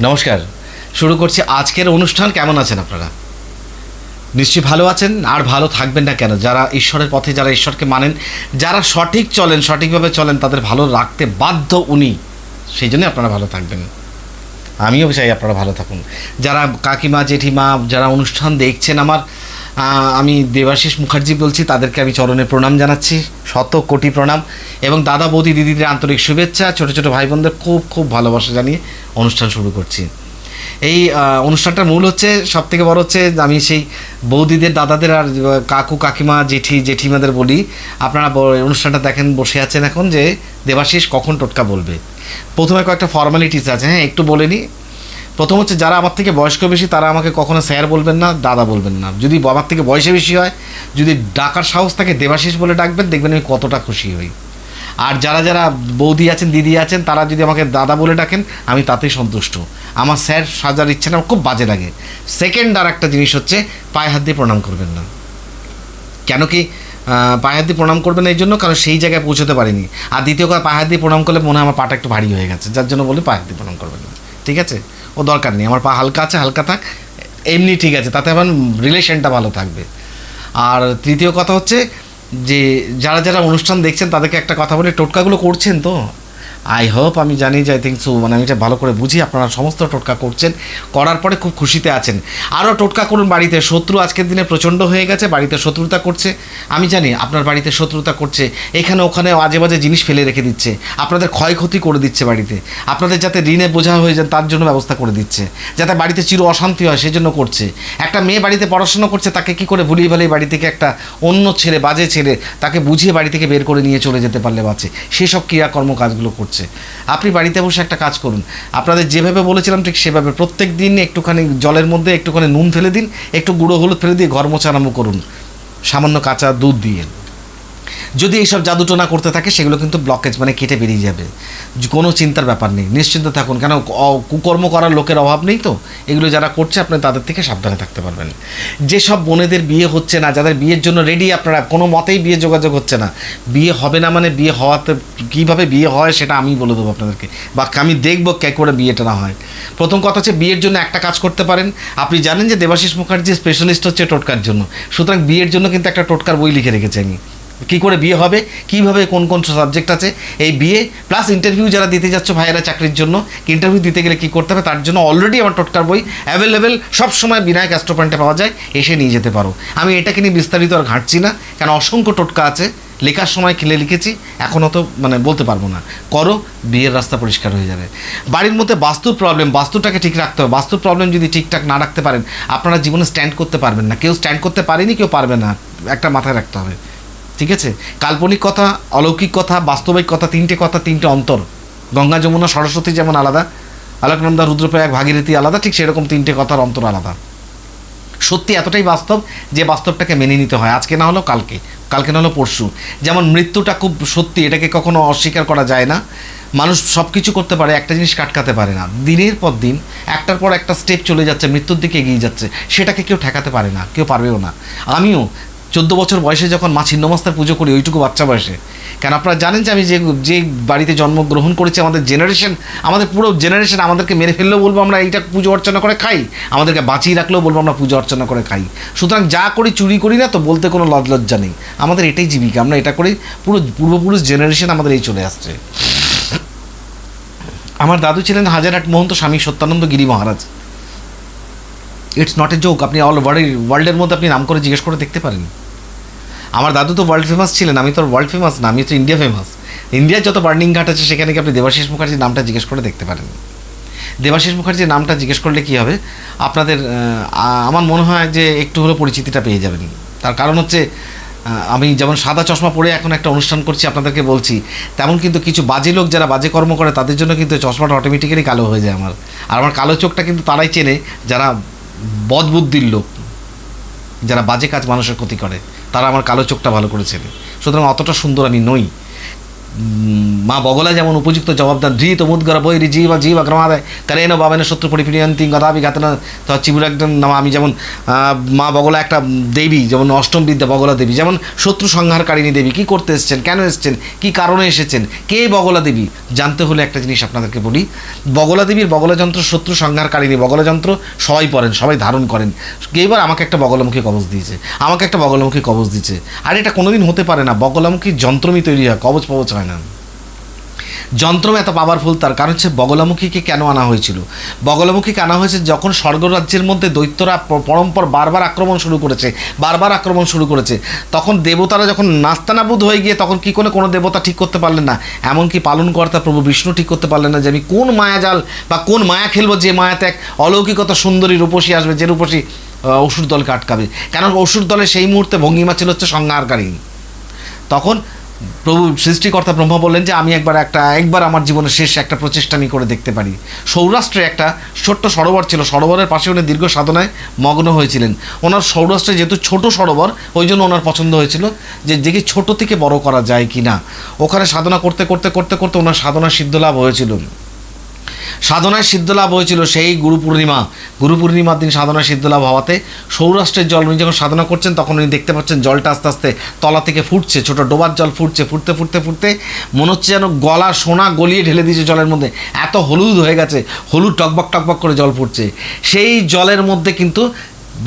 নমস্কার, শুরু করছি আজকের অনুষ্ঠান, কেমন আছেন আপনারা? নিশ্চয়ই ভালো আছেন, আর ভালো থাকবেন না কেন? যারা ঈশ্বরের পথে, যারা ঈশ্বরকে মানেন, যারা সঠিক চলেন, সঠিকভাবে চলেন, তাদের ভালো রাখতে বাধ্য উনি, সেই জন্যই আপনারা ভালো থাকবেন। আমিও চাই আপনারা ভালো থাকুন। যারা কাকিমা, জেঠিমা, যারা অনুষ্ঠান দেখছেন আমার আমি দেবাশিস মুখার্জি বলছি, তাদেরকে আমি চরণে প্রণাম জানাচ্ছি, শত কোটি প্রণাম। এবং দাদা বৌদি দিদিদের আন্তরিক শুভেচ্ছা, ছোট ছোট ভাই বোনদের খুব খুব ভালোবাসা জানিয়ে অনুষ্ঠান শুরু করছি। এই অনুষ্ঠানটার মূল হচ্ছে সব থেকে বড় হচ্ছে, আমি সেই বৌদিদের, দাদাদের আর কাকু, কাকিমা, জেঠি, জেঠিমাদের বলি, আপনারা অনুষ্ঠানটা দেখেন, বসে আছেন এখন যে দেবাশিস কখন টোটকা বলবে। প্রথমে কয়েকটা ফর্মালিটিস আছে হ্যাঁ একটু বলে নিই। প্রথম হচ্ছে যারা আমার থেকে বয়স্ক বেশি, তারা আমাকে কখনো স্যার বলবেন না, দাদা বলবেন না। যদি আমার থেকে বয়সে বেশি হয়, যদি ডাকার সাহস থাকে দেবাশিস বলে ডাকবেন, দেখবেন আমি কতটা খুশি হই। আর যারা যারা বৌদি আছেন, দিদি আছেন, তারা যদি আমাকে দাদা বলে ডাকেন, আমি তাতেই সন্তুষ্ট। আমার স্যার সাজার ইচ্ছে না খুব বাজে লাগে। সেকেন্ড আর একটা জিনিস হচ্ছে, পায়ে হাত দিয়ে প্রণাম করবেন না। কেন কি পায়ে হাত দিয়ে প্রণাম করবেন এই জন্য, কারণ সেই জায়গায় পৌঁছতে পারিনি। আর দ্বিতীয় কথা, পায়ে হাত দিয়ে প্রণাম করলে মনে হয় আমার পাটা একটু ভারী হয়ে গেছে, যার জন্য বলি পায়ে হাত দিয়ে প্রণাম করবেন না। ঠিক আছে? ও দরকার নেই, আমার পা হালকা আছে, হালকা থাক। এমনি ঠিক আছে, তাতে আমার রিলেশনটা ভালো থাকবে। আর তৃতীয় কথা হচ্ছে যে, যারা যারা অনুষ্ঠান দেখছেন তাদেরকে একটা কথা বলে, টোটকাগুলো করছেন তো? আই হোপ আমি জানি যে আই থিঙ্ক সো মানে আমি এটা ভালো করে বুঝি, আপনারা সমস্ত টোটকা করছেন, করার পরে খুব খুশিতে আছেন। আরও টোটকা করুন বাড়িতে, শত্রু আজকের দিনে প্রচণ্ড হয়ে গেছে, বাড়িতে শত্রুতা করছে। আমি জানি আপনার বাড়িতে শত্রুতা করছে, এখানে ওখানে আজে বাজে জিনিস ফেলে রেখে দিচ্ছে, আপনাদের ক্ষয়ক্ষতি করে দিচ্ছে বাড়িতে, আপনাদের যাতে ঋণে বোঝা হয়ে যান তার জন্য ব্যবস্থা করে দিচ্ছে, যাতে বাড়িতে চির অশান্তি হয়, সেজন্য করছে। একটা মেয়ে বাড়িতে পড়াশোনা করছে, তাকে কি করে ভুলিয়ে ভালিয়ে বাড়ি থেকে একটা অন্য ছেলে, বাজে ছেলে, তাকে বুঝিয়ে বাড়ি থেকে বের করে নিয়ে চলে যেতে পারলে বাঁচে। সেসব ক্রিয়াকর্ম কাজগুলো করছে। আপনি বাড়িতে বসে একটা কাজ করুন। আপনাদের যেভাবে বলেছিলাম ঠিক সেভাবে প্রত্যেক দিন একটুখানি জলের মধ্যে একটুখানি নুন ফেলে দিন, একটু গুঁড়ো হলুদ ফেলে দিয়ে ঘর মোছা আরম্ভ করুন। সামান্য কাঁচা দুধ দিয়ে। যদি এইসব জাদুটোনা করতে থাকে, সেগুলো কিন্তু ব্লকেজ মানে কেটে বেরিয়ে যাবে। কোনো চিন্তার ব্যাপার নেই। নিশ্চিন্ত থাকুন। কেন কুকর্ম করার লোকের অভাব নেই তো? এগুলো যারা করছে, আপনি তাদের থেকে সাবধানে থাকতে পারবেন। যেসব বোনেদের বিয়ে হচ্ছে না, যাদের বিয়ের জন্য রেডি আপনারা, কোনো মতেই বিয়ে যোগাযোগ হচ্ছে না। বিয়ে হবে না মানে বিয়ে হওয়াতে কীভাবে বিয়ে হয়, সেটা আমি বলে দেবো আপনাদেরকে। বা আমি দেখব কে করে বিয়েটা না হয়। প্রথম কথা হচ্ছে, বিয়ের জন্য একটা কাজ করতে পারেন। আপনি জানেন যে দেবাশিস মুখার্জি স্পেশালিস্ট হচ্ছে টোটকার জন্য। সুতরাং বিয়ের জন্য কিন্তু একটা টোটকার বই লিখে রেখেছি আমি। কী করে বিয়ে হবে, কীভাবে কোন কোন সাবজেক্ট আছে, এই বিয়ে প্লাস ইন্টারভিউ যারা দিতে যাচ্ছ ভাইয়েরা চাকরির জন্য ইন্টারভিউ দিতে গেলে কী করতে হবে, তার জন্য অলরেডি আমার টোটকার বই অ্যাভেলেবেল সবসময় বিনায়ক অ্যাস্ট্রো পয়েন্টে পাওয়া যায়, এসে নিয়ে যেতে পারো। আমি এটাকে নিয়ে বিস্তারিত আর ঘাঁটছি না, কেন অসংখ্য টোটকা আছে, লেখার সময় খেলে লিখেছি এখনও তো মানে বলতে পারব না। করো, বিয়ের রাস্তা পরিষ্কার হয়ে যাবে। বাড়ির মধ্যে বাস্তুর প্রবলেম বাস্তুটাকে ঠিক রাখতে হবে। বাস্তুর প্রবলেম যদি ঠিকঠাক না রাখতে পারেন, আপনারা জীবনে স্ট্যান্ড করতে পারবেন না। কেউ স্ট্যান্ড করতে পারেনি, কেউ পারবে না। একটা মাথায় রাখতে হবে। ঠিক আছে? কাল্পনিক কথা, অলৌকিক কথা, বাস্তবিক কথা, তিনটে কথা, তিনটে অন্তর। গঙ্গা, যমুনা, সরস্বতী যেমন আলাদা, আলোকনন্দা, রুদ্রপ্রয়াগ, ভাগীরথী আলাদা, ঠিক সেরকম তিনটে কথার অন্তর আলাদা। সত্যি এতটাই বাস্তব যে বাস্তবটাকে মেনে নিতে হয়। আজকে না হলো কালকে। কালকে না হলো পরশু। যেমন মৃত্যুটা খুব সত্যি, এটাকে কখনো অস্বীকার করা যায় না। মানুষ সব কিছু করতে পারে, একটা জিনিস কাটকাতে পারে না। দিনের পর দিন, একটার পর একটা স্টেপ চলে যাচ্ছে, মৃত্যুর দিকে এগিয়ে যাচ্ছে। সেটাকে কেউ ঠেকাতে পারে না, কেউ পারবেও না। আমিও চোদ্দ বছর বয়সে যখন মা ছিন্নমস্তার পুজো করি, ওইটুকু বাচ্চা বয়সে। কেন আপনারা জানেন যে আমি যে যে বাড়িতে জন্মগ্রহণ করেছি, আমাদের জেনারেশন আমাদের পুরো জেনারেশন আমাদেরকে মেরে ফেললেও বলব আমরা এইটা পুজো অর্চনা করে খাই। আমাদেরকে বাঁচিয়ে রাখলেও বলব আমরা পুজো অর্চনা করে খাই। সুতরাং যা করি, চুরি করি না তো বলতে কোনো লজ লজ্জা নেই। আমাদের এটাই জীবিকা, আমরা এটা করেই পুরো পূর্বপুরুষ জেনারেশন আমাদের এই চলে আসছে। আমার দাদু ছিলেন Hazarhat Mahant Swami Satyananda Giri Maharaj. It's not a joke আপনি অল ওয়ার্ল্ড ওয়ার্ল্ডের মধ্যে আপনি নাম করে জিজ্ঞেস করে দেখতে পারেন। আমার দাদু তো ওয়ার্ল্ড ফেমাস ছিলেন, আমি তো ওয়ার্ল্ড ফেমাস না, আমি তো ইন্ডিয়া ফেমাস ইন্ডিয়ার যত বার্নিং ঘাট আছে, সেখানে কি আপনি দেবাশিস মুখার্জির নামটা জিজ্ঞেস করে দেখতে পারেন। দেবাশিস মুখার্জির নামটা জিজ্ঞেস করলে কি হবে? আপনাদের আমার মনে হয় যে একটু হলেও পরিচিতিটা পেয়ে যাবেন। তার কারণ হচ্ছে আমি যেমন সাদা চশমা পরে এখন একটা অনুষ্ঠান করছি, আপনাদেরকে বলছি, তেমন কিন্তু কিছু বাজে লোক যারা বাজে কর্ম করে, তাদের জন্য কিন্তু চশমাটা অটোমেটিক্যালি কালো হয়ে যায় আমার। আর আমার কালো চোখটা কিন্তু তারাই চেনে, যারা বদবুদ্ধির লোক, যারা বাজে কাজ মানুষের ক্ষতি করে। তারা আমার কালো চোখটা ভালো করেছেন। সুতরাং অতটা সুন্দর আমি নই। মা বগলা যেমন উপযুক্ত জবাব দেন ধৃত মুদ্গর বৈরি জীব জীব ক্রমাদায় কারেন বাবেন শত্রু পরিপ্রিয়ন্তি গদাবি ঘাতন চিবুর একদম নামা আমি যেমন মা বগলা একটা দেবী, যেমন অষ্টম বিদ্যা বগলা দেবী, যেমন শত্রু সংহারকারিণী দেবী, কি করতে এসেছেন, কেন এসেছেন, কি কারণে এসেছেন, কে বগলা দেবী, জানতে হলে একটা জিনিস আপনাদেরকে বলি। বগলা দেবীর বগলা যন্ত্র শত্রু সংহারকারিণী বগলা যন্ত্র সবাই পড়েন, সবাই ধারণ করেন। এইবার আমাকে একটা বগলামুখী কবচ দিয়েছে, আমাকে একটা বগলামুখী কবচ দিয়েছে। আর এটা কোনোদিন হতে পারে না, বগলামুখী যন্ত্রমই তৈরি হয়, কবচ ফবচ হয়। না। যন্ত্রম এত পাওয়ারফুল তার। কারণ হচ্ছে বগলামুখীকে কেন আনা হয়েছিল? বগলামুখীকে আনা হয়েছে যখন স্বর্গরাজ্যের মধ্যে দৈত্যরা পরম্পর বারবার আক্রমণ শুরু করেছে, বারবার আক্রমণ শুরু করেছে, তখন দেবতারা যখন নাস্তানাবুদ হয়ে গিয়ে তখন কি করে কোনো দেবতা ঠিক করতে পারলেন না? এমনকি পালনকর্তা প্রভু বিষ্ণু ঠিক করতে পারলেন না যে আমি কোন মায়াজাল বা কোন মায়া খেলব যে মায়াতে এক অলৌকিকতা সুন্দরী রূপসী আসবে, যে রূপসী অসুর দলকে আটকাবে। কেন অসুর দলে সেই মুহূর্তে ভঙ্গিমা ছিল হচ্ছে সংহারকারী। তখন প্রভু সৃষ্টিকর্তা ব্রহ্মা বললেন যে আমি একবার একটা, একবার আমার জীবনের শেষ একটা প্রচেষ্টা আমি করে দেখতে পারি। সৌরাষ্ট্রে একটা ছোট্ট সরোবর ছিল। সরোবরের পাশে উনি দীর্ঘ সাধনায় মগ্ন হয়েছিলেন। ওনার সৌরাষ্ট্রে যেহেতু ছোট সরোবর, ওই জন্য ওনার পছন্দ হয়েছিল যে দেখি ছোট থেকে বড় করা যায় কি না ওখানে সাধনা করতে করতে করতে করতে ওনার সাধনা সিদ্ধ লাভ হয়েছিল। সাধনায় সিদ্ধলাভ হয়েছিল সেই গুরু পূর্ণিমা। গুরু পূর্ণিমার দিন সাধনায় সিদ্ধলাভ হওয়াতে সৌরাষ্ট্রের জল, উনি যখন সাধনা করছেন, তখন উনি দেখতে পাচ্ছেন জলটা আস্তে আস্তে তলা থেকে ফুটছে, ছোট ডোবার জল ফুটছে, ফুটতে ফুটতে ফুটতে মনে হচ্ছে যেন গলা সোনা গলিয়ে ঢেলে দিয়েছে জলের মধ্যে। এত হলুদ হয়ে গেছে, হলুদ টকবক টকবক করে জল ফুটছে। সেই জলের মধ্যে কিন্তু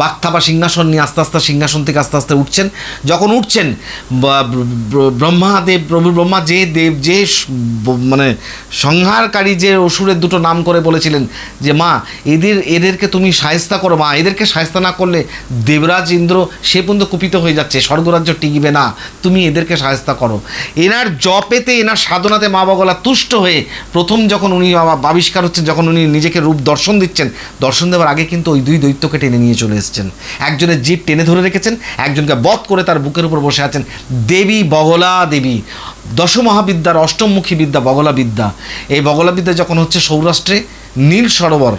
বাক্তা বা সিংহাসন নিয়ে আস্তে আস্তে সিংহাসন থেকে আস্তে আস্তে উঠছেন। যখন উঠছেন ব্রহ্মাদেব, প্রভু ব্রহ্মা যে দেব, যে মানে সংহারকারী যে অসুরের দুটো নাম করে বলেছিলেন যে, মা, এদের, এদেরকে তুমি সায়স্তা করো, মা, এদেরকে সায়স্তা না করলে দেবরাজ ইন্দ্র সে পর্যন্ত কুপিত হয়ে যাচ্ছে, স্বর্গরাজ্য টিকবে না, তুমি এদেরকে সায়স্তা করো। এনার জপেতে, এনার সাধনাতে মা বগলা তুষ্ট হয়ে প্রথম যখন উনি আবিষ্কার হচ্ছেন, যখন উনি নিজেকে রূপ দর্শন দিচ্ছেন, দর্শন দেওয়ার আগে কিন্তু ওই দুই দৈত্যকে টেনে নিয়ে চলে এসেছেন। একজনের জিপ টেনে ধরে রেখেছেন, একজনকে বধ করে তার বুকের উপর বসে আছেন দেবী বগলা দেবী। দশমহাবিদ্যার অষ্টমমুখী বিদ্যা বগলা বিদ্যা এই বগলা বিদ্যা যখন হচ্ছে সৌরাষ্ট্রে নীল সরোবর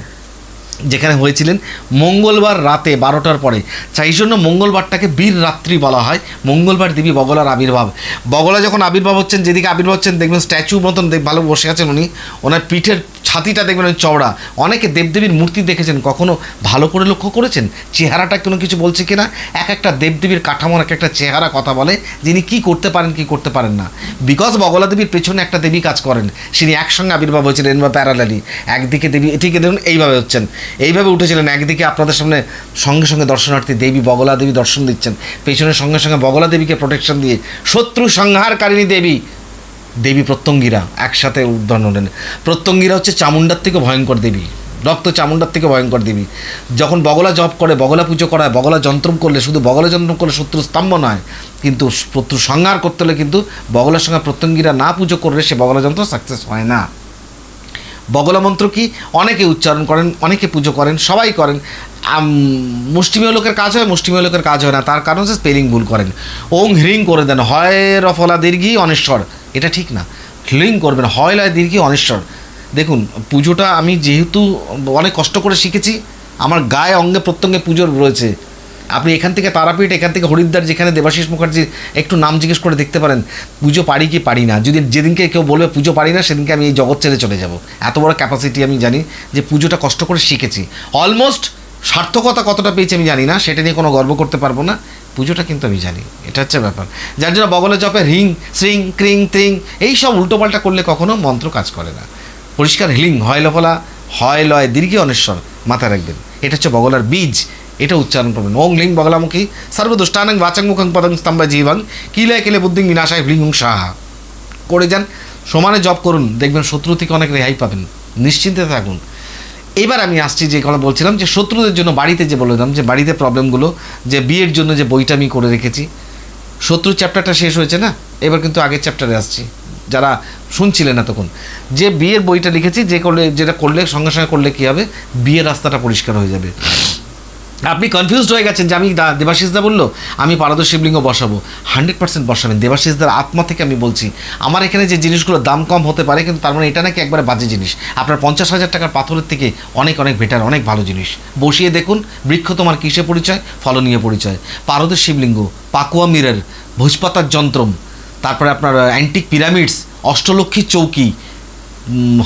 যেখানে হয়েছিলেন মঙ্গলবার রাতে বারোটার পরে। সেই জন্য মঙ্গলবারটাকে বীর রাত্রি বলা হয়। মঙ্গলবার দেবী বগলার আবির্ভাব। বগলা যখন আবির্ভাব হচ্ছেন, যেদিকে আবির্ভাব হচ্ছেন, দেখবেন স্ট্যাচু মতন দেখ ভালো বসে আছেন উনি। ওনার পিঠের ছাতিটা দেখবেন চওড়া। অনেকে দেবদেবীর মূর্তি দেখেছেন, কখনো ভালো করে লক্ষ্য করেছেন? চেহারাটা কোনো কিছু বলছে কিনা? এক একটা দেবদেবীর কাঠামোর এক একটা চেহারা কথা বলে, যিনি কি করতে পারেন, কি করতে পারেন না। বিকজ বগলা দেবীর পেছনে একটা দেবী কাজ করেন, তিনি একসঙ্গে আবির্ভাব হয়েছিলেন বা প্যারালালি একদিকে দেবী এটিকে দেখুন, এইভাবে হচ্ছেন। এইভাবে উঠেছিলেন, একদিকে আপনাদের সামনে সঙ্গে সঙ্গে দর্শনার্থী দেবী বগলা দেবী দর্শন দিচ্ছেন পেছনের সঙ্গে সঙ্গে বগলা দেবীকে প্রোটেকশন দিয়ে শত্রু সংহারকারিণী দেবী দেবী প্রত্যঙ্গীরা একসাথে উদ্ধারণ হলেন। প্রত্যঙ্গীরা হচ্ছে চামুণ্ডার থেকে ভয়ঙ্কর দেবী, রক্ত চামুণ্ডার থেকে ভয়ঙ্কর দেবী। যখন বগলা জপ করে, বগলা পুজো করা হয় বগলা যন্ত্রম করলে শুধু বগলা যন্ত্রম করলে শত্রু স্তম্ভ নয়, কিন্তু শত্রু সংহার করতে হলে কিন্তু বগলার সঙ্গে প্রত্যঙ্গীরা না পুজো করলে সে বগলা যন্ত্র সাকসেস হয় না। বগলা মন্ত্র কি? অনেকে উচ্চারণ করেন, অনেকে পুজো করেন, সবাই করেন। মুষ্টিমেয় লোকের কাজ হয়, মুষ্টিমেয় লোকের কাজ হয় না। তার কারণ হচ্ছে স্পেলিং ভুল করেন। ওং হ্রিং করে দেন, হয় রফলা দীর্ঘি অনেশ্বর। এটা ঠিক না। হ্রিং করবেন, হয় লয় দীর্ঘি অনেশ্বর। দেখুন, পুজোটা আমি যেহেতু অনেক কষ্ট করে শিখেছি, আমার গায়ে অঙ্গে প্রত্যঙ্গে পুজোর রয়েছে। আপনি এখান থেকে তারাপীঠ, এখান থেকে হরিদ্বার যেখানে দেবাশিস মুখার্জি একটু নাম জিজ্ঞেস করে দেখতে পারেন, পুজো পারি কি পারি না। যদি যেদিনকে কেউ বলবে পুজো পারি না, সেদিনকে আমি এই জগৎ ছেড়ে চলে যাব। এত বড় ক্যাপাসিটি আমি জানি যে পুজোটা কষ্ট করে শিখেছি। অলমোস্ট সার্থকতা কতটা পেয়েছি আমি জানি না, সেটা নিয়ে কোনো গর্ব করতে পারব না। পুজোটা কিন্তু আমি জানি, এটা হচ্ছে ব্যাপার। যার জন্য বগলে জপে রিং, শ্রিং, ক্রিং, ত্রিং, এই সব উল্টোপাল্টা করলে কখনো মন্ত্র কাজ করে না। পরিষ্কার হিলিং, হয় লফলা, হয় লয়, দীর্ঘে অনেশ্বর মাথায় রাখবেন। এটা হচ্ছে বগলার বীজ। এটা উচ্চারণ করবেন। ওং লিং বগলামুখী, সর্বদুষ্টানং বাচং মুখং পদং স্তম্ভ জীবং, কিলে কিলে বুদ্ধিং বিনাশায় ভৃঙ্গুং সাহা। করে যান, সমানে জব করুন, দেখবেন শত্রু থেকে অনেক রেহাই পাবেন। নিশ্চিন্তে থাকুন। এবার আমি আসছি যে কথা বলছিলাম যে শত্রুদের জন্য বাড়িতে যে বললাম যে বাড়িতে প্রবলেমগুলো, যে বিয়ের জন্য যে বইটা আমি করে রেখেছি, শত্রু চ্যাপ্টারটা শেষ হয়েছে না? এবার কিন্তু আগের চ্যাপ্টারে আসছি। যারা শুনছিলেন না তখন যে বিয়ের বইটা লিখেছি, যে করলে, যেটা করলে, সঙ্গে সঙ্গে করলে কী হবে? বিয়ের রাস্তাটা পরিষ্কার হয়ে যাবে। আপনি কনফিউজড হয়ে গেছেন যে আমি দা দেবাশিসদা বলল, আমি পারদ শিবলিঙ্গ বসাবো। হান্ড্রেড পার্সেন্ট বসাবেন। দেবাশিসদার আত্মা থেকে আমি বলছি, আমার এখানে যে জিনিসগুলো দাম কম হতে পারে, কিন্তু তার মানে এটা নাকি একবারে বাজে জিনিস। আপনার পঞ্চাশ হাজার টাকার পাথরের থেকে অনেক অনেক বেটার অনেক ভালো জিনিস। বসিয়ে দেখুন, বৃক্ষ তোমার কিসে পরিচয়? ফলনীয় পরিচয়। পারদের শিবলিঙ্গ, পাকুয়া মিরের, ভোজপাতার যন্ত্রম, তারপরে আপনার অ্যান্টিক পিরামিডস অষ্টলক্ষ্মী চৌকি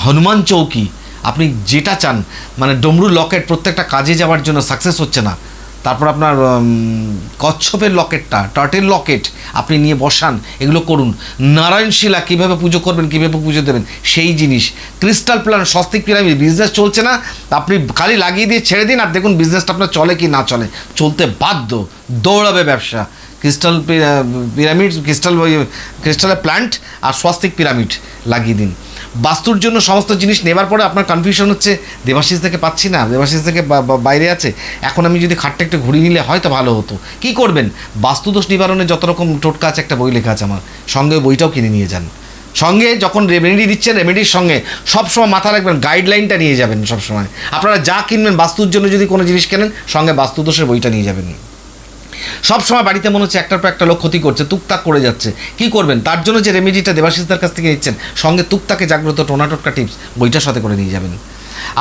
হনুমান চৌকি আপনি যেটা চান মানে ডমরু লকেট প্রত্যেকটা কাজে যাওয়ার জন্য সাকসেস হচ্ছে না। তারপর আপনার কচ্ছপের লকেটটা টার্টেল লকেট আপনি নিয়ে বসান, এগুলো করুন। নারায়ণ শিলা কীভাবে পুজো করবেন, কীভাবে পুজো দেবেন, সেই জিনিস। ক্রিস্টাল প্ল্যান স্বস্তিক পিরামিড বিজনেস চলছে না, আপনি খালি লাগিয়ে দিয়ে ছেড়ে দিন আর দেখুন বিজনেসটা আপনার চলে কি না চলে। চলতে বাধ্য, দৌড়াবে ব্যবসা। ক্রিস্টাল পিরামিড ক্রিস্টাল ক্রিস্টালের প্ল্যান্ট আর স্বস্তিক পিরামিড লাগিয়ে দিন। বাস্তুর জন্য সমস্ত জিনিস নেবার পরে আপনার কনফিউশন হচ্ছে, দেবাশিস থেকে পাচ্ছি না, দেবাশিস থেকে বাইরে আছে, এখন আমি যদি খাটটা একটু ঘুরিয়ে নিলে হয়তো ভালো হতো। কি করবেন? বাস্তুদোষ নিবারণে যত রকম টোটকা আছে, একটা বই লেখা আছে আমার, সঙ্গে বইটাও কিনে নিয়ে যান। সঙ্গে যখন রেমেডি দিচ্ছেন রেমেডির সঙ্গে সবসময় মাথা রাখবেন গাইডলাইনটা নিয়ে যাবেন সবসময়। আপনারা যা কিনবেন, বাস্তুর জন্য যদি কোনো জিনিস কেনেন, সঙ্গে বাস্তুদোষের বইটা নিয়ে যাবেন। সব সময় বাড়িতে মনে হচ্ছে একটার পর একটা লোক ক্ষতি করছে, তুকতাক করে যাচ্ছে। কি করবেন? তার জন্য যে রেমেডিটা দেবাশিসদের কাছ থেকে নিচ্ছেন, সঙ্গে তুকতাকে জাগ্রত টোনাটোটকা টিপস বইটার সাথে করে নিয়ে যাবেন।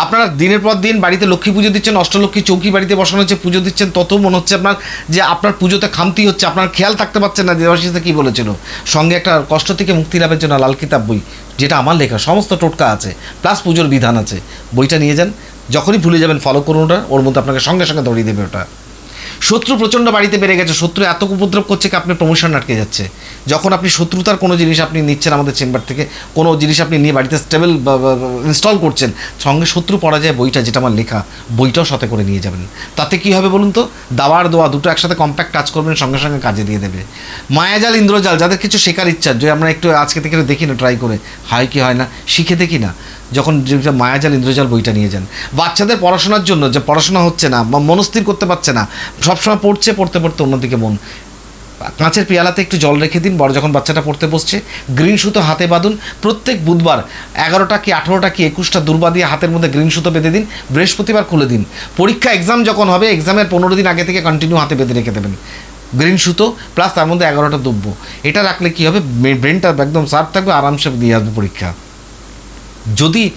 আপনারা দিনের পর দিন বাড়িতে লক্ষ্মী পুজো দিচ্ছেন, অষ্টলক্ষ্মী চৌকি বাড়িতে বসানো হচ্ছে, পুজো দিচ্ছেন, তত মনে হচ্ছে আপনার যে আপনার পুজোতে খামতি হচ্ছে, আপনার খেয়াল থাকতে পারছেন না, দেবাশিসে কী বলেছিল? সঙ্গে একটা কষ্ট থেকে মুক্তি লাভের জন্য লাল কিতাব বই, যেটা আমার লেখা, সমস্ত টোটকা আছে প্লাস পুজোর বিধান আছে। বইটা নিয়ে যান, যখনই ভুলে যাবেন ফলো করুন ওটা, ওর মধ্যে আপনাকে সঙ্গে সঙ্গে দৌড়িয়ে দেবে ওটা। শত্রু প্রচণ্ড বাড়িতে বেড়ে গেছে, শত্রু এত উপদ্রব করছে কি আপনার প্রমোশন আটকে যাচ্ছে? যখন আপনি শত্রুতার কোনো জিনিস আপনি নিচ্ছেন আমাদের চেম্বার থেকে, কোনো জিনিস আপনি নিয়ে বাড়িতে স্টেবল ইনস্টল করছেন, সঙ্গে শত্রু পরাজয় বইটা, যেটা আমার লেখা, বইটাও সাথে করে নিয়ে যাবেন। তাতে কি হবে বলুন তো? দাওয়ার দোয়া দুটো একসাথে কম্প্যাক্ট কাজ করবেন, সঙ্গে সঙ্গে কাজে দিয়ে দেবে। মায়াজাল, ইন্দ্রজাল, যাদের কিছু শেখার ইচ্ছা যে আমরা একটু আজকে থেকে দেখি না ট্রাই করে, হয় কি হয় না, শিখে দেখি না যখন মায়াজাল, ইন্দ্রজাল বইটা নিয়ে যান। বাচ্চাদের পড়াশোনার জন্য যে পড়াশোনা হচ্ছে না, বা মনস্থির করতে পারছে না, সবসময় পড়ছে, পড়তে পড়তে অন্যদিকে মন। কাঁচের পেয়ালাতে একটু জল রেখে দিন, বড় যখন বাচ্চাটা পড়তে বসছে, গ্রিন সুতো হাতে বাঁধুন, প্রত্যেক বুধবার এগারোটা কি আঠেরোটা কি একুশটা দুর্বা দিয়ে হাতের মধ্যে গ্রিন সুতো বেঁধে দিন, বৃহস্পতিবার খুলে দিন। পরীক্ষা এক্সাম যখন হবে এক্সামের পনেরো দিন আগে থেকে কন্টিনিউ হাতে বেঁধে রেখে দেবেন। গ্রিন সুতো প্লাস তার মধ্যে এগারোটা দুব্য এটা রাখলে কী হবে? ব্রেনটা একদম সার্ফ থাকবে, আরামসে দিয়ে আসবে পরীক্ষা। যদি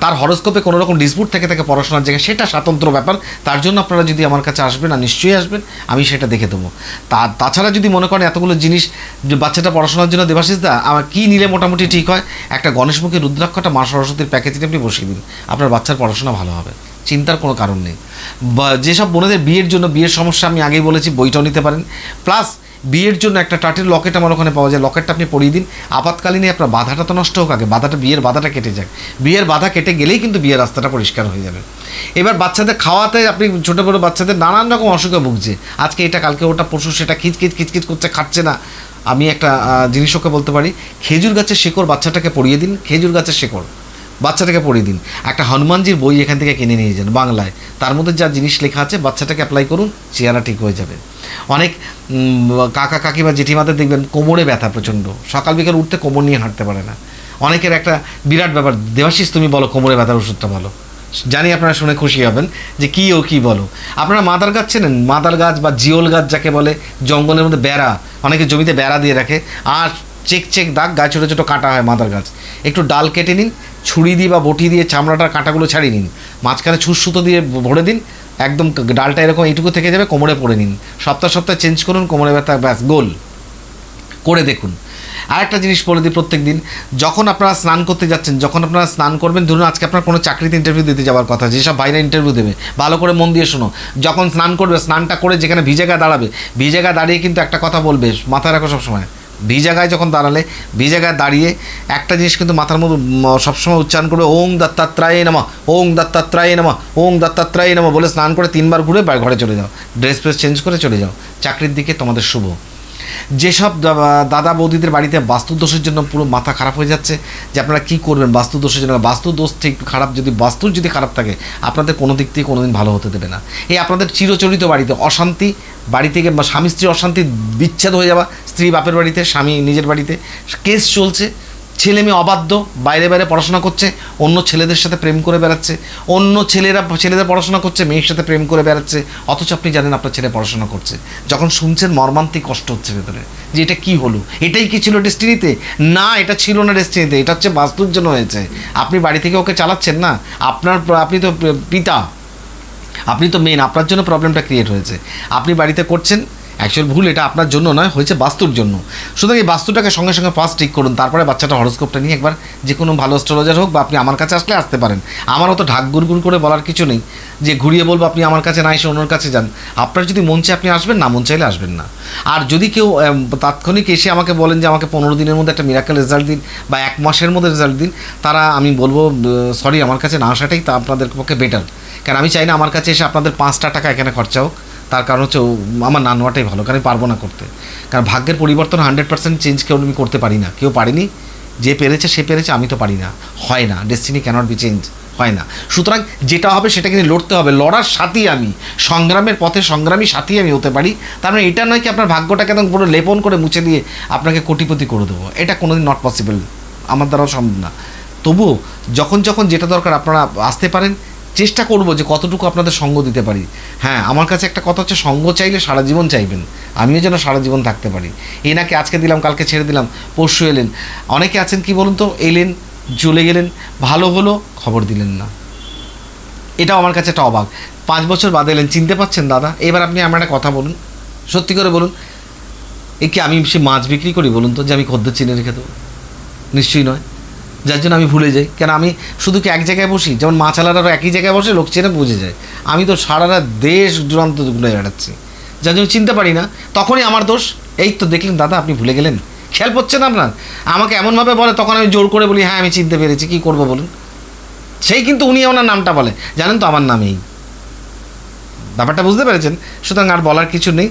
তার হরস্কোপে কোনো রকম ডিসপুট থেকে থাকে পড়াশোনার জায়গায়, সেটা স্বাতন্ত্র ব্যাপার। তার জন্য আপনারা যদি আমার কাছে আসবেন আর নিশ্চয়ই আসবেন, আমি সেটা দেখে দেবো। তা, তাছাড়া যদি মনে করেন এতগুলো জিনিস বাচ্চাটা পড়াশোনার জন্য দেবাশিস দা আমার কী নিলে মোটামুটি ঠিক হয়? একটা গণেশমুখী রুদ্রাক্ষটা মা সরস্বতীর প্যাকেজে আপনি বসিয়ে দিন। আপনার বাচ্চার পড়াশোনা ভালো হবে। চিন্তার কোনো কারণ নেই। বা, যেসব বোনেদের বিয়ের জন্য, বিয়ের সমস্যা আমি আগেই বলেছি, বইটাও নিতে পারেন। প্লাস বিয়ের জন্য একটা টাটের লকেট আমার ওখানে পাওয়া যায়। লকেটটা আপনি পরিয়ে দিন। আপাতকালীনে আপনার বাধাটা তো নষ্ট হোক আগে। বাধাটা বিয়ের বাধাটা কেটে যাক। বিয়ের বাধা কেটে গেলেই কিন্তু বিয়ের রাস্তাটা পরিষ্কার হয়ে যাবে। এবার বাচ্চাদের খাওয়াতে আপনি ছোটো বড়ো বাচ্চাদের নানান রকম অসুখে ভুগছে। আজকে এটা, কালকে ওটা, পরশু সেটা খিচখিচ খিচখিচ করছে, খাচ্ছে না। আমি একটা জিনিস ওকে বলতে পারি। খেজুর গাছের শেকড় বাচ্চাটাকে পরিয়ে দিন। খেজুর গাছের শেকড়। বাচ্চাটাকে পড়িয়ে দিন। একটা হনুমানজির বই এখান থেকে কিনে নিয়ে যান বাংলায়। তার মধ্যে যা জিনিস লেখা আছে, বাচ্চাটাকে অ্যাপ্লাই করুন, চেহারা ঠিক হয়ে যাবে। অনেক কাকা, কাকিমা, জেঠিমাদের দেখবেন কোমরে ব্যথা প্রচণ্ড। সকাল বিকেল উঠতে কোমর নিয়ে হাঁটতে পারে না। অনেকের একটা বিরাট ব্যাপার, দেবাশিস, তুমি বলো কোমরে ব্যথার ওষুধটা বলো জানি আপনারা শুনে খুশি হবেন যে কী ও কী বলো। আপনারা মাদার গাছ চেনেন? মাদার গাছ বা জিওল গাছ যাকে বলে, জঙ্গলের মধ্যে বেড়া। অনেকে জমিতে বেড়া দিয়ে রাখে। আর চেক চেক দাগ গাছ ছোটো ছোটো কাটা হয় মাদার গাছ। একটু ডাল কেটে নিন ছুরি দিয়ে বা বটি দিয়ে চামড়াটার কাঁটাগুলো ছাড়িয়ে নিন। মাঝখানে ছুঁচ সুতো দিয়ে ভরে দিন, একদম ডালটা এরকম এইটুকু থেকে যাবে, কোমরে পড়ে নিন। সপ্তাহ সপ্তাহে চেঞ্জ করুন, কোমরে ব্যথা, ব্যাস, গোল। করে দেখুন। আরেকটা জিনিস বলে দিই প্রত্যেক দিন, যখন আপনারা স্নান করতে যাচ্ছেন, যখন আপনারা স্নান করবেন, ধরুন আজকে আপনার কোনো চাকরিতে ইন্টারভিউ দিতে যাওয়ার কথা যেসব বাইরে ইন্টারভিউ দেবে, ভালো করে মন দিয়ে শোনো। যখন স্নান করবে, স্নানটা করে যেখানে ভিজে গায়ে দাঁড়াবে, ভিজে গায়ে দাঁড়িয়ে কিন্তু একটা কথা বলবে, মাথায় রাখো সবসময়। জায়গায় যখন দাঁড়ালে জায়গায় দাঁড়িয়ে একটা জিনিস কিন্তু মাথার মধ্যে সবসময় উচ্চারণ করবে, ওং দত্তাত্রায় নামা, ওং দত্তাত্রায় নামা, ওং দত্তাত্রায় নামা বলে স্নান করে তিনবার ঘুরে ঘরে চলে যাও। ড্রেস ফ্রেস চেঞ্জ করে চলে যাও। চাকরির দিকে তোমাদের শুভ। যেসব দাদা বৌদিদের বাড়িতে বাস্তুদোষের জন্য পুরো মাথা খারাপ হয়ে যাচ্ছে, যে আপনারা কী করবেন বাস্তুদোষের জন্য? বাস্তুদোষ ঠিক খারাপ যদি, বাস্তুর যদি খারাপ থাকে, আপনাদের কোনো দিক থেকে কোনোদিন ভালো হতে দেবে না। এই আপনাদের চিরচরিত বাড়িতে অশান্তি, বাড়ি থেকে স্বামী স্ত্রী অশান্তি বিচ্ছেদ হয়ে যাওয়া, স্ত্রী বাপের বাড়িতে, স্বামী নিজের বাড়িতে, কেস চলছে। ছেলে মেয়ে অবাধ্য, বাইরে বাইরে পড়াশোনা করছে, অন্য ছেলেদের সাথে প্রেম করে বেড়াচ্ছে, অন্য ছেলেরা, ছেলেদের পড়াশোনা করছে, মেয়ের সাথে প্রেম করে বেড়াচ্ছে, অথচ আপনি জানেন আপনার ছেলে পড়াশোনা করছে। যখন শুনছেন মর্মান্তিক কষ্ট হচ্ছে ভেতরে, যে এটা কি হলো? এটাই কি ছিল ডেস্টিনিতে না, এটা ছিল না ডেস্টিনিতে এটা হচ্ছে বাস্তুর জন্য হয়েছে। আপনি বাড়ি থেকে ওকে চালাচ্ছেন না, আপনার আপনি তো, পিতা, আপনি তো মেন আপনার জন্য প্রবলেমটা ক্রিয়েট হয়েছে। আপনি বাড়িতে করছেন অ্যাকচুয়াল ভুল এটা আপনার জন্য নয়, হয়েছে বাস্তুর জন্য। সুতরাং এই বাস্তুটাকে সঙ্গে সঙ্গে ফার্স্ট ঠিক করুন, তারপরে বাচ্চাটা হরস্কোপটা নিয়ে একবার যে কোনো ভালো অ্যাস্ট্রোলজার হোক বা আপনি আমার কাছে আসলে আসতে পারেন। আমার অত ঢাক গুড়গুড় করে বলার কিছু নেই। যে ঘুরিয়ে বলব আপনি আমার কাছে না এসে অন্যর কাছে যান। আপনার যদি মন চায় আপনি আসবেন, না মন চাইলে আসবেন না। আর যদি কেউ তাৎক্ষণিক এসে আমাকে বলেন যে আমাকে পনেরো দিনের মধ্যে একটা মিরাকেল রেজাল্ট দিন বা এক মাসের মধ্যে রেজাল্ট দিন, তারা আমি বলব সরি আমার কাছে না আসাটাই তা আপনাদের পক্ষে বেটার কারণ আমি চাই না আমার কাছে এসে আপনাদের পাঁচটা টাকা এখানে খরচা হোক। তার কারণ হচ্ছে আমার না নেওয়াটাই ভালো, কারণ পারব না করতে। কারণ ভাগ্যের পরিবর্তন হান্ড্রেড পার্সেন্ট চেঞ্জ কেউ আমি করতে পারি না। কেউ পারিনি, যে পেরেছে সে পেরেছে, আমি তো পারি না। হয় না ডেস্টিনি ক্যানট বি চেঞ্জ হয় না। সুতরাং যেটা হবে সেটা কিন্তু লড়তে হবে, লড়ার সাথী আমি, সংগ্রামের পথে সংগ্রামী সাথী আমি হতে পারি। তার মানে এটা নয় কি আপনার ভাগ্যটাকে একদম পুরো লেপন করে মুছে দিয়ে আপনাকে কোটিপতি করে দেবো। এটা কোনোদিন নট পসিবল আমার দ্বারাও সম্ভব না। তবুও যখন যখন যেটা দরকার আপনারা আসতে পারেন চেষ্টা করব যে কতটুকু আপনাদের সঙ্গ দিতে পারি। হ্যাঁ আমার কাছে একটা কথা হচ্ছে, সঙ্গ চাইলে সারা জীবন চাইবেন। আমিও যেন সারা জীবন থাকতে পারি। এই নাকি আজকে দিলাম, কালকে ছেড়ে দিলাম, পরশু এলেন। অনেকে আছেন কি বলুন তো, এলেন চলে গেলেন, ভালো হলো, খবর দিলেন না। এটাও আমার কাছে একটা অবাক। পাঁচ বছর বাদে এলেন, চিনতে পারছেন দাদা? এবার আপনি আমার একটা কথা বলুন। সত্যি করে বলুন, এ কি আমি সে মাছ বিক্রি করি বলুন তো, যে আমি খদ্দের চিনে রেখে দেবো? নিশ্চয়ই নয়। যার জন্য আমি ভুলে যাই। কেন আমি শুধু কি এক জায়গায় বসি? যেমন মাছালারাও একই জায়গায় বসে, লোক চেনে বুঝে যায়। আমি তো সারা রাত দেশ দূরান্ত ঘুরে বেড়াচ্ছি। যার জন্য চিনতে পারি না। তখনই আমার দোষ, এই তো দেখলেন দাদা, আপনি ভুলে গেলেন। খেয়াল পড়ছে না আপনার? আমাকে এমনভাবে বলে, তখন আমি জোর করে বলি হ্যাঁ আমি চিনতে পেরেছি, কী করব বলুন? সেই কিন্তু উনি ওনার নামটা বলে। জানেন তো আমার নামেই ব্যাপারটা বুঝতে পেরেছেন? সুতরাং আর বলার কিছু নেই।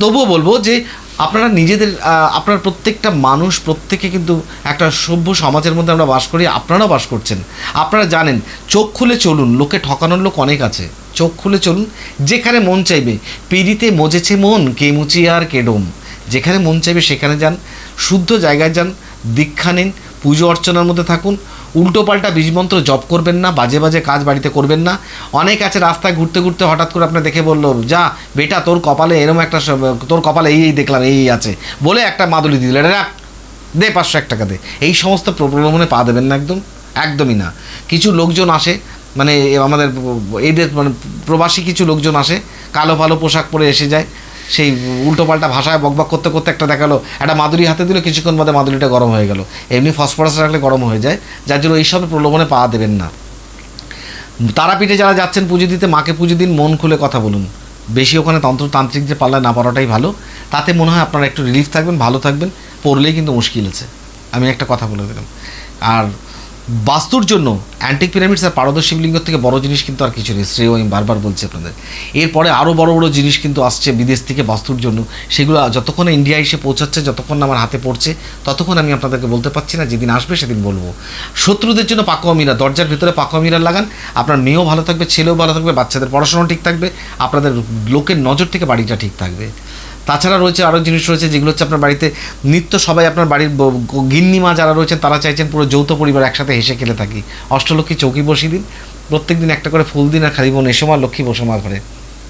তবুও বলব যে আপনারা নিজেদের আপনার প্রত্যেকটা মানুষ, প্রত্যেকে কিন্তু একটা সভ্য সমাজের মধ্যে আমরা বাস করি, আপনারাও বাস করছেন। আপনারা জানেন, চোখ খুলে চলুন, লোকে ঠকানোর লোক অনেক আছে। চোখ খুলে চলুন, যেখানে মন চাইবে, পিড়িতে মজেছে মন, কে মুচি আর কে ডোম। যেখানে মন চাইবে সেখানে যান, শুদ্ধ জায়গায় যান, দীক্ষা নিন পুজো অর্চনার মধ্যে থাকুন। উল্টোপাল্টা বীজমন্ত্র জপ করবেন না, বাজে বাজে কাজ বাড়িতে করবেন না। অনেক আছে রাস্তায় ঘুরতে ঘুরতে হঠাৎ করে আপনার দেখে বলল, যা, বেটা, তোর কপালে এরম একটা তোর কপালে এই এই দেখলাম, এই আছে। বলে একটা মাদুলি দিয়ে দিল রাখ, দে পাঁচশো এক টাকা দে। এই সমস্ত প্রলোভনে পা দেবেন না একদম, একদমই না। কিছু লোকজন আসে মানে আমাদের এদের মানে প্রবাসী কিছু লোকজন আসে, কালো ভালো পোশাক পরে এসে যায়। সেই উল্টোপাল্টা ভাষায় বকবক করতে করতে একটা দেখাল, একটা মাদুরি হাতে দিল, কিছুক্ষণ বাদে মাদুরিটা গরম হয়ে গেল। এমনি ফসফরাস রাখলে গরম হয়ে যায়, যার জন্য এইসব প্রলোভনে পা দেবেন না। তারাপীঠে যারা যাচ্ছেন পুজো দিতে, মাকে পুজো দিন, মন খুলে কথা বলুন। বেশি ওখানে তন্ত্রতান্ত্রিক যে পাল্লায় না পড়াটাই ভালো। তাতে মনে হয় আপনারা একটু রিলিফ থাকবেন, ভালো থাকবেন, পড়লেই কিন্তু মুশকিল আছে। আমি একটা কথা বলে দিলাম। আর বাস্তুর জন্য অ্যান্টিক পিরামিডস আর পারদ শিবলিঙ্গ থেকে বড় জিনিস কিন্তু আর কিছু নেই। শ্রেয়, আমি বারবার বলছি আপনাদের। এরপরে আরও বড় বড় জিনিস কিন্তু আসছে বিদেশ থেকে বাস্তুর জন্য। সেগুলো যতক্ষণ ইন্ডিয়া এসে পৌঁছাচ্ছে, যতক্ষণ আমার হাতে পড়ছে, ততক্ষণ আমি আপনাদেরকে বলতে পারছি না, যেদিন আসবে সেদিন বলব। শত্রুদের জন্য পাকুয়া মিরা দরজার ভিতরে পাকুয়া মিরার লাগান। আপনার মেয়েও ভালো থাকবে, ছেলেও ভালো থাকবে, বাচ্চাদের পড়াশোনাও ঠিক থাকবে। আপনাদের লোকের নজর থেকে বাড়িটা ঠিক থাকবে। তাছাড়া রয়েছে আরও জিনিস রয়েছে, যেগুলো হচ্ছে আপনার বাড়িতে নিত্য সবাই আপনার বাড়ির গিন্নি মা যারা রয়েছেন, তারা চাইছেন পুরো যৌথ পরিবার একসাথে হেসে খেলে থাকি। অষ্টলক্ষ্মী চৌকি বসিয়ে দিন। প্রত্যেক দিন একটা করে ফুল দিন আর খালি বোন এসো মা, লক্ষ্মী বসো মা ঘরে।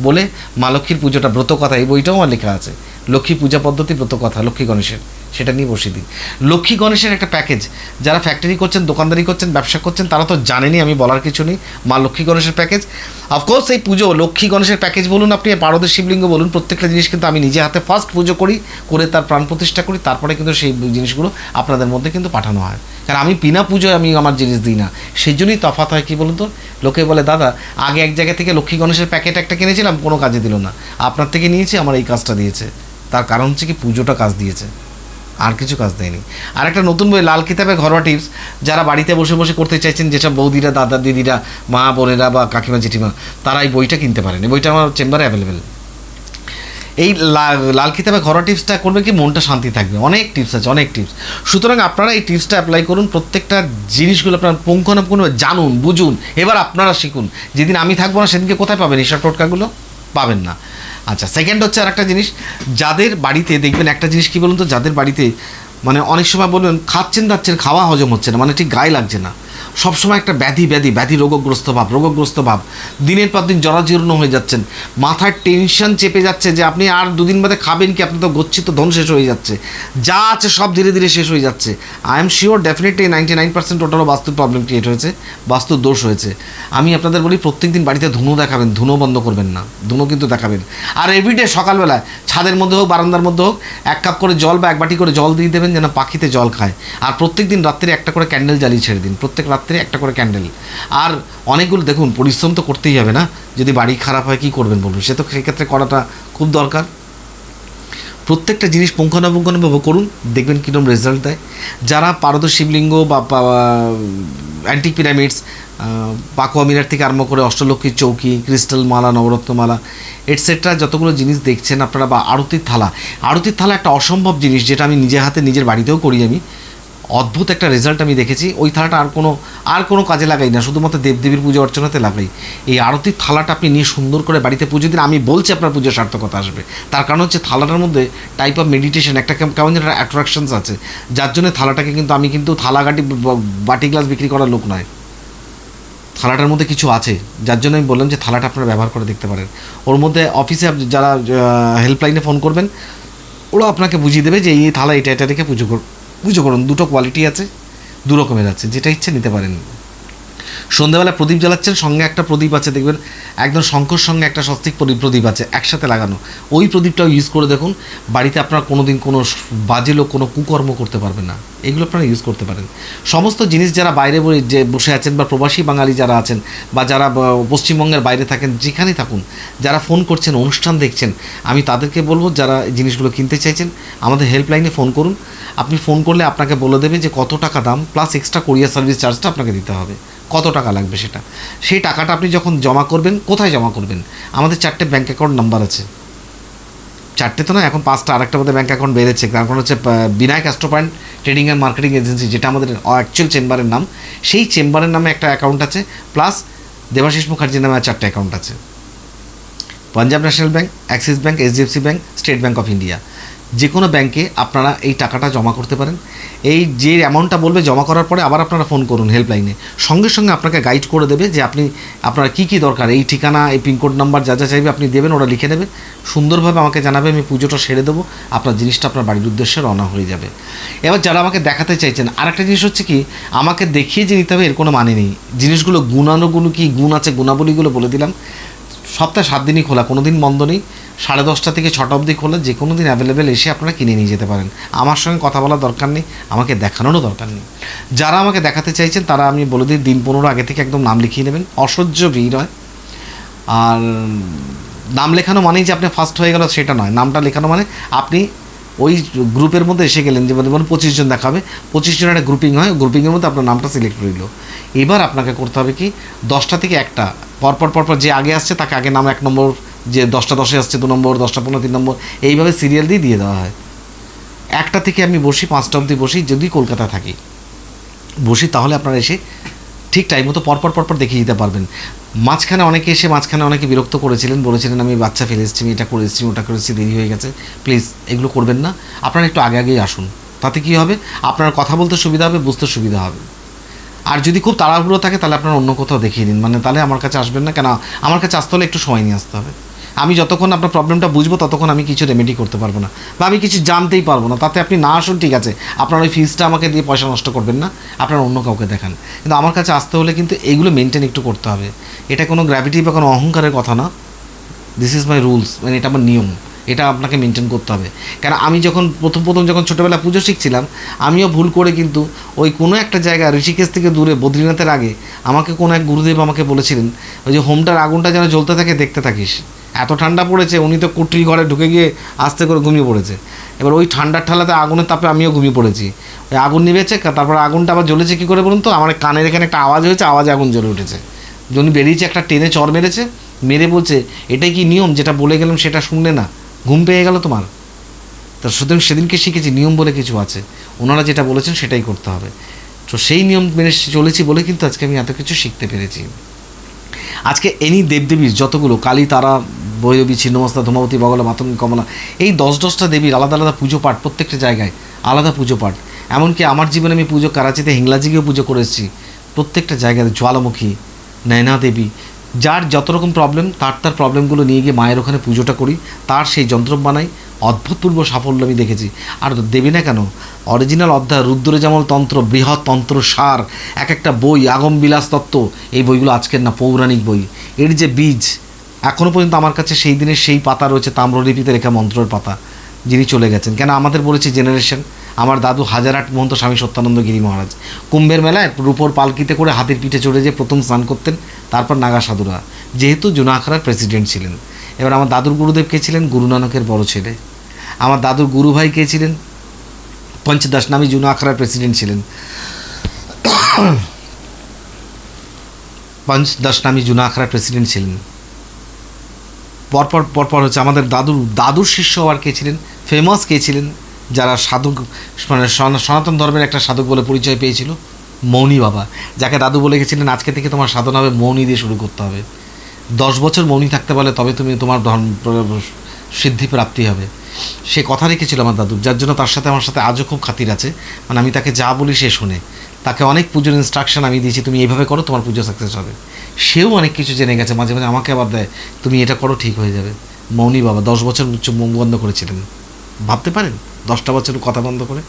বলে মা লক্ষ্মীর পুজোটা ব্রত কথা এই বইটাও আমার লেখা আছে। লক্ষ্মী পূজা পদ্ধতি ব্রত কথা লক্ষ্মী গণেশের। সেটা নিয়ে বসিয়ে দিই। লক্ষ্মী গণেশের একটা প্যাকেজ যারা ফ্যাক্টরি করছেন, দোকানদারি করছেন, ব্যবসা করছেন, তারা তো জানেনই, আমি বলার কিছু নেই। মা লক্ষ্মী গণেশের প্যাকেজ অফকোর্স এই পুজো, লক্ষ্মী গণেশের প্যাকেজ বলুন আপনি পারদের শিবলিঙ্গ বলুন, প্রত্যেকটা জিনিস কিন্তু আমি নিজে হাতে ফার্স্ট পুজো করি, করে তার প্রাণ প্রতিষ্ঠা করি, তারপরে কিন্তু সেই জিনিসগুলো আপনাদের মধ্যে কিন্তু পাঠানো হয়। কারণ আমি বিনা পুজোয় আমি আমার জিনিস দিই না। সেই জন্যই তফাৎ হয় কি বলুন তো? লোকে বলে, দাদা, আগে এক জায়গা থেকে লক্ষ্মী গণেশের প্যাকেট একটা কিনেছিলাম, কোনো কাজে দিল না। আপনার থেকে নিয়েছি, আমার এই কাজটা দিয়েছে। তার কারণ হচ্ছে কি, পুজোটা কাজ দিয়েছে। আর কিছু কাজ দেয়নি। আর একটা নতুন বই, লাল কিতাবে ঘরোয়া টিপস, যারা বাড়িতে বসে বসে করতে চাইছেন, যেসব বৌদিরা, দাদা, দিদিরা, মা, বোনেরা বা কাকিমা, জেঠিমা, তারা এই বইটা কিনতে পারেন। এই বইটা আমার চেম্বারে অ্যাভেলেবেল এই লাল কিতাবে ঘরোয়া টিপসটা করবে কি? মনটা শান্তি থাকবে। অনেক টিপস আছে, অনেক টিপস। সুতরাং আপনারা এই টিপসটা অ্যাপ্লাই করুন, প্রত্যেকটা জিনিসগুলো আপনার পুঙ্খানুপুঙ্খভাবে জানুন, বুঝুন, এবার আপনারা শিখুন। যেদিন আমি থাকব না, সেদিনকে কোথায় পাবেন? এইসব টোটকাগুলো পাবেন না। আচ্ছা সেকেন্ড হচ্ছে আর একটা জিনিস, যাদের বাড়িতে, দেখবেন একটা জিনিস কী বলুন তো, যাদের বাড়িতে মানে অনেক সময় বলবেন, খাচ্ছেন দাচ্ছেন, খাওয়া হজম হচ্ছে না মানে ঠিক গায়ে লাগছে না। সবসময় একটা ব্যাধি ব্যাধি ব্যাধি রোগগ্রস্ত ভাব রোগগ্রস্ত ভাব। দিনের পর দিন জরাজীর্ণ হয়ে যাচ্ছেন। মাথার টেনশন চেপে যাচ্ছে যে আপনি আর দুদিন বাদে খাবেন কি? আপনি তো গচ্ছিত ধন শেষ হয়ে যাচ্ছে। যা আছে সব ধীরে ধীরে শেষ হয়ে যাচ্ছে। I am sure definitely ninety nine percent টোটালও বাস্তুর প্রবলেম ক্রিয়েট হয়েছে, বাস্তুর দোষ হয়েছে। আমি আপনাদের বলি প্রত্যেক দিন বাড়িতে ধুনো দেখাবেন, ধুনো বন্ধ করবেন না। ধুনো কিন্তু দেখাবেন। আর এভরিডে সকালবেলায়, ছাদের মধ্যে হোক, বারান্দার মধ্যে হোক, এক কাপ করে জল বা এক বাটি করে জল দিয়ে দেবেন যেন পাখিতে জল খায়। আর প্রত্যেক দিন রাত্রে একটা করে ক্যান্ডেল জ্বালিয়ে ছেড়ে দিন। প্রত্যেক রাত্রে একটা করে ক্যান্ডেল আর অনেকগুলো দেখুন, পরিশ্রম তো করতেই হবে না। যদি বাড়ি খারাপ হয়, কী করবেন বলুন? সে তো সেক্ষেত্রে করাটা খুব দরকার। প্রত্যেকটা জিনিস পুঙ্খানুপুঙ্খানুভাবে করুন, দেখবেন কীরকম রেজাল্ট দেয়। যারা পারদ শিবলিঙ্গ বা অ্যান্টিক পিরামিডস পাকুয়া মিনার থেকে আরম্ভ করে অষ্টলক্ষ্মীর চৌকি ক্রিস্টাল মালা, নবরত্ন মালা এটসেট্রা যতগুলো জিনিস দেখছেন আপনারা বা আরতির থালা। আরতির থালা একটা অসম্ভব জিনিস, যেটা আমি নিজের হাতে নিজের বাড়িতেও করি আমি। অদ্ভুত একটা রেজাল্ট আমি দেখেছি। ওই থালাটা আর কোনো আর কোনো কাজে লাগাই না। শুধুমাত্র দেবদেবীর পুজো অর্চনাতে লাগাই। এই আরতির থালাটা আপনি নিয়ে সুন্দর করে বাড়িতে পুজো দিন। আমি বলছি আপনার পুজোর সার্থকতা আসবে। তার কারণ হচ্ছে থালাটার মধ্যে টাইপ অফ মেডিটেশন একটা কেম- কেমন যেন অ্যাট্রাকশনস আছে। যার জন্য থালাটাকে কিন্তু আমি কিন্তু থালাগাটি ব- বাটি গ্লাস বিক্রি করার লোক নয়। থালাটার মধ্যে কিছু আছে। যার জন্য আমি বললাম যে থালাটা আপনারা ব্যবহার করে দেখতে পারেন। ওর মধ্যে অফিসে যারা হেল্পলাইনে ফোন করবেন ওরা আপনাকে বুঝিয়ে দেবে যে এই থালা এটা এটা রেখে পুজো কর পুজো করুন দুটো কোয়ালিটি আছে দু রকমের আছে যেটা ইচ্ছে নিতে পারেন। সন্ধ্যাবেলা প্রদীপ জ্বালাচ্ছেন, সঙ্গে একটা প্রদীপ আছে, দেখবেন, একদম শঙ্কর সঙ্গে একটা স্বস্তিক প্রদীপ আছে, একসাথে লাগানো। ওই প্রদীপটাও ইউজ করে দেখুন, বাড়িতে আপনারা কোনো দিন কোনো বাজে লোক, কোনো কুকর্ম করতে পারবে না। এগুলো আপনারা ইউজ করতে পারেন। সমস্ত জিনিস যারা বাইরে বই- যে বসে আছেন বা প্রবাসী বাঙালি যারা আছেন, বা যারা পশ্চিমবঙ্গের বাইরে থাকেন, যেখানেই থাকুন, যারা ফোন করছেন, অনুষ্ঠান দেখছেন, আমি তাদেরকে বলব, যারা জিনিসগুলো কিনতে চাইছেন, আমাদের হেল্পলাইনে ফোন করুন। আপনি ফোন করলে আপনাকে বলে দেবে যে কত টাকা দাম প্লাস এক্সট্রা কোরিয়ার সার্ভিস চার্জটা আপনাকে দিতে হবে। কত টাকা লাগবে সেটা? সেই টাকাটা আপনি যখন জমা করবেন, কোথায় জমা করবেন? আমাদের চারটে ব্যাঙ্ক অ্যাকাউন্ট নাম্বার আছে। চারটে তো না, এখন পাঁচটা, আরেকটা মধ্যে ব্যাঙ্ক অ্যাকাউন্ট বেড়েছে। তার কারণ হচ্ছে Vinayak astro point trading and marketing agency যেটা আমাদের অ্যাকচুয়াল চেম্বারের নাম, সেই চেম্বারের নামে একটা অ্যাকাউন্ট আছে। প্লাস দেবাশিস মুখার্জির নামে চারটে অ্যাকাউন্ট আছে। Punjab national bank axis bank HDFC bank state bank of India যে কোনো ব্যাংকে আপনারা এই টাকাটা জমা করতে পারেন। এই যে অ্যামাউন্টটা বলবে জমা করার পরে আবার আপনারা ফোন করুন হেল্পলাইনে সঙ্গে সঙ্গে আপনাকে গাইড করে দেবে যে আপনি, আপনার কী কী দরকার, এই ঠিকানা, এই পিনকোড নাম্বার যা যা চাইবে আপনি দেবেন, ওরা লিখে নেবে। সুন্দরভাবে আমাকে জানাবে, আমি পুজোটা সেরে দেবো, আপনার জিনিসটা আপনার বাড়ির উদ্দেশ্যে রওনা হয়ে যাবে। এবার যারা আমাকে দেখাতে চাইছেন, আরেকটা জিনিস হচ্ছে কি, আমাকে দেখিয়ে যে নিতে হবে, এর কোনো মানে নেই। জিনিসগুলো গুণানুগুণ কি গুণ আছে, গুণাবলীগুলো বলে দিলাম। সপ্তাহে সাত দিনই খোলা, কোনো দিন বন্ধ নেই। সাড়ে দশটা থেকে ছটা অবধি খোলা, যে কোনো দিন অ্যাভেলেবেল এসে আপনারা কিনে নিয়ে যেতে পারেন। আমার সঙ্গে কথা বলার দরকার নেই, আমাকে দেখানোরও দরকার নেই। যারা আমাকে দেখাতে চাইছেন, তারা আমি বলে দিই, দিন পনেরো আগে থেকে একদম নাম লিখিয়ে নেবেন। অসহ্য ভিড় হয়। আর নাম লেখানো মানেই যে আপনি ফার্স্ট হয়ে গেল, সেটা নয়। নামটা লেখানো মানে আপনি ওই গ্রুপের মধ্যে এসে গেলেন যে যেমন পঁচিশ জন দেখাবে, পঁচিশ জনের একটা গ্রুপিং হয় গ্রুপিংয়ের মধ্যে আপনার নামটা সিলেক্ট রইল এবার আপনাকে করতে হবে কি, দশটা থেকে একটা, পরপর পরপর যে আগে আসছে, তাকে আগে নাম এক নম্বর যে দশটা দশে আসছে দু নম্বর, দশটা পনেরো, তিন নম্বর, এইভাবে সিরিয়াল দিয়ে দিয়ে দেওয়া হয়। একটা থেকে আমি বসি, পাঁচটা অবধি বসি, যদি কলকাতা থাকি। বসি তাহলে আপনারা এসে ঠিক টাইম মতো পরপর পরপর দেখিয়ে দিতে পারবেন। মাঝখানে অনেকে এসে মাঝখানে অনেকে বিরক্ত করেছিলেন, বলেছিলেন, আমি বাচ্চা ফেলে এসেছি এটা করে এসেছি, ওটা করে এসেছি, দেরি হয়ে গেছে। প্লিজ এগুলো করবেন না। আপনারা একটু আগে, আগেই আসুন। তাতে কী হবে? আপনার কথা বলতে সুবিধা হবে, বুঝতে সুবিধা হবে। আর যদি খুব তাড়াহুড়ো থাকে, তাহলে আপনারা অন্য কোথাও দেখিয়ে দিন। মানে তাহলে আমার কাছে আসবেন না। কেন? আমার কাছে আসতে হলে একটু সময় নিয়ে আসতে হবে। আমি যতক্ষণ আপনার প্রবলেমটা বুঝব, ততক্ষণ আমি কিছু রেমেডি করতে পারব না। বা আমি কিছু জানতেই পারব না। তাতে আপনি না আসুন, ঠিক আছে। আপনার ওই ফিজটা আমাকে দিয়ে পয়সা নষ্ট করবেন না। আপনারা অন্য কাউকে দেখান। কিন্তু আমার কাছে আসতে হলে কিন্তু এইগুলো মেনটেন একটু করতে হবে। এটা কোনো গ্র্যাভিটি বা কোনো অহংকারের কথা না। দিস ইজ মাই রুলস মানে এটা আমার নিয়ম। এটা আপনাকে মেনটেন করতে হবে। কেন, আমি যখন প্রথম প্রথম যখন ছোটোবেলা পুজো শিখছিলাম, আমিও ভুল করে কিন্তু ওই কোনো একটা জায়গা ঋষিকেশ থেকে দূরে বদ্রীনাথের আগে আমাকে কোনো এক গুরুদেব আমাকে বলেছিলেন, ওই যে হোমটার আগুনটা যেন জ্বলতে থাকে, দেখতে থাকিস। এত ঠান্ডা পড়েছে, উনি তো কুটরি ঘরে ঢুকে গিয়ে আস্তে করে ঘুমিয়ে পড়েছে। এবার ওই ঠান্ডার ঠালাতে আগুনের তাপে আমিও ঘুমিয়ে পড়েছি। ওই আগুন নিবেছে তারপর আগুনটা আবার জ্বলেছে কী করে বলুন তো? আমার কানের এখানে একটা আওয়াজ হয়েছে, আওয়াজে আগুন জ্বলে উঠেছে। যখন বেরিয়েছে একটা টেনে চর মেরেছে, মেরে বলছে এটাই কি নিয়ম? যেটা বলে গেলাম সেটা শুনলে না। ঘুম পেয়ে গেল তোমার? তো সুতরাং সেদিনকে শিখেছি, নিয়ম বলে কিছু আছে। ওনারা যেটা বলেছেন সেটাই করতে হবে। তো সেই নিয়ম মেনে চলেছি বলে কিন্তু আজকে আমি এত কিছু শিখতে পেরেছি। আজকে এনি দেবদেবীর যতগুলো, কালী, তারা বৈরবী ছিন্নমস্তা, ধূমাবতী, বগলা মাতঙ্গী কমলা, এই দশ দশটা দেবীর আলাদা আলাদা পুজো পাঠ প্রত্যেকটা জায়গায়, আলাদা পুজো পাঠ। এমনকি আমার জীবনে আমি পুজো কারাচিতে হিংলাজি গিয়েও পুজো করে এসেছি। প্রত্যেকটা জায়গায় জ্বালামুখী, নয়না দেবী, যার যত রকম প্রবলেম তার তার প্রবলেমগুলো নিয়ে গিয়ে মায়ের ওখানে পুজোটা করি, তার সেই যন্ত্র বানাই অদ্ভুতপূর্ব সাফল্য আমি দেখেছি। আর দেবে না কেন? অরিজিনাল অধ্যায় রুদ্র জামল তন্ত্র বৃহৎ তন্ত্র সার এক একটা বই, আগম বিলাস তত্ত্ব, এই বইগুলো আজকের না পৌরাণিক বই। এর যে বীজ এখনও পর্যন্ত আমার কাছে সেই দিনের সেই পাতা রয়েছে, তাম্রলিপিতে রেখা মন্ত্রের পাতা, যিনি চলে গেছেন। কেন আমাদের বলেছে জেনারেশন আমার দাদু হাজারহাট মহন্ত স্বামী সত্যানন্দ গিরি মহারাজ। কুম্ভের মেলায় রূপোর পালকিতে করে হাতির পিঠে চড়ে যে প্রথম স্নান করতেন, তারপর নাগা সাধুরা। যেহেতু জুনাখারার প্রেসিডেন্ট ছিলেন। এবার আমার দাদুর গুরুদেব কে ছিলেন? গুরু নানকের বড় ছেলে। আমার দাদুর গুরু ভাই কে ছিলেন? পঞ্চদাস নামী জুনা আখড়ার প্রেসিডেন্ট ছিলেন। পঞ্চদাস নামী জুনা আখড়ার প্রেসিডেন্ট ছিলেন। পরপর পরপর হচ্ছে আমাদের দাদুর দাদুর শিষ্য আর কে ছিলেন? ফেমাস কে ছিলেন? যারা সাধক মানে সনা- সনাতন ধর্মের একটা সাধক বলে পরিচয় পেয়েছিল, মৌনি বাবা। যাকে দাদু বলে গেছিলেন, আজকে থেকে তোমার সাধনা হবে, মৌনি দিয়ে শুরু করতে হবে। দশ বছর মৌনি থাকতে পারলে তবে তুমি তোমার ধর্ম সিদ্ধি প্রাপ্তি হবে। সে কথা রেখেছিল আমার দাদু, যার জন্য তার সাথে আমার সাথে আজও খুব খাতির আছে। মানে আমি তাকে যা বলি সে শুনে। তাকে অনেক পুজোর ইনস্ট্রাকশন আমি দিয়েছি, তুমি এইভাবে করো, তোমার পুজো সাকসেস হবে। সেও অনেক কিছু জেনে গেছে, মাঝে মাঝে আমাকে আবার দেয়, তুমি এটা করো, ঠিক হয়ে যাবে। মৌনি বাবা, দশ বছর উচ্চ মুখ বন্ধ করেছিলেন। ভাবতে পারেন? দশটা বছর কথা বন্ধ করে?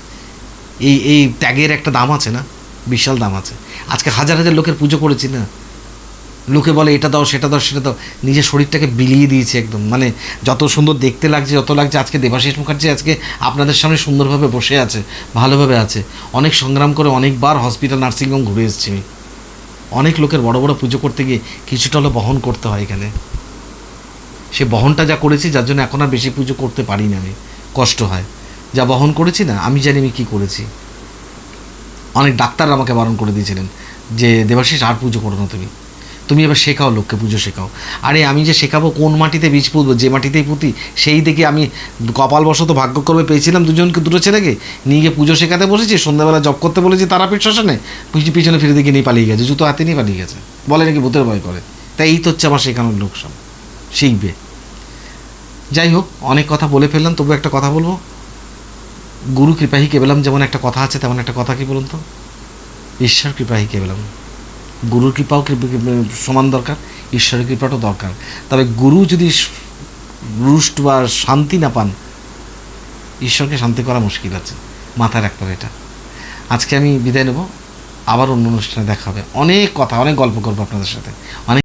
এই এই ত্যাগের একটা দাম আছে না? বিশাল দাম আছে। আজকে হাজার হাজার লোকের পুজো করেছি না? লোকে বলে, এটা দাও, সেটা দাও সেটা দাও। নিজের শরীরটাকে বিলিয়ে দিয়েছে একদম। মানে যত সুন্দর দেখতে লাগছে, যত লাগছে, আজকে দেবাশিস মুখার্জি আজকে আপনাদের সামনে সুন্দরভাবে বসে আছে, ভালোভাবে আছে। অনেক সংগ্রাম করে অনেকবার হসপিটাল, নার্সিংহোম ঘুরে এসেছি আমি। অনেক লোকের বড় বড় পুজো করতে গিয়ে কিছুটা হলো বহন করতে হয় এখানে। সে বহনটা যা করেছি, যার জন্য এখন আর বেশি পুজো করতে পারি না আমি। কষ্ট হয়। যা বহন করেছি না, আমি জানি আমি কী করেছি। অনেক ডাক্তার আমাকে বারণ করে দিয়েছিলেন যে, দেবাশিস, আর পুজো করো না তুমি। তুমি এবার শেখাও লোককে পুজো শেখাও। আরে আমি যে শেখাবো কোন মাটিতে বীজ পুঁতবো, যে মাটিতেই পুঁতি, সেই দেখে আমি কপালবশত ভাগ্যক্রমে পেয়েছিলাম দুজনকে, দুটো ছেলেকে। নিয়ে গিয়ে পুজো শেখাতে বসেছি, সন্ধ্যাবেলা জব করতে বলেছি তারাপীঠ শ্মশানে। পিছনে ফিরে দিকে নিয়ে পালিয়ে গেছে, জুতো হাতে নিয়ে পালিয়ে গেছে। বলে নাকি ভূতের ভয় করে। তাই এই তো হচ্ছে আমার শেখানোর লোক সব শিখবে। যাই হোক, অনেক কথা বলে ফেললাম, তবু একটা কথা বলব। গুরু কৃপাহি কেবলাম, যেমন একটা কথা আছে, তেমন একটা কথা কি বলুন তো? ঈশ্বর কৃপাহি কেবলাম। গুরুর কৃপাও কৃপা- কৃপা- সমান দরকার, ঈশ্বরের কৃপাটাও দরকার। তবে গুরু যদি রুষ্ট বা শান্তি না পান, ঈশ্বরকে শান্তি করা মুশকিল আছে মাথায় রাখতে হবে এটা। আজকে আমি বিদায় নেব। আবার অন্য অনুষ্ঠানে দেখা হবে। অনেক কথা, অনেক গল্প করব আপনাদের সাথে। অনেক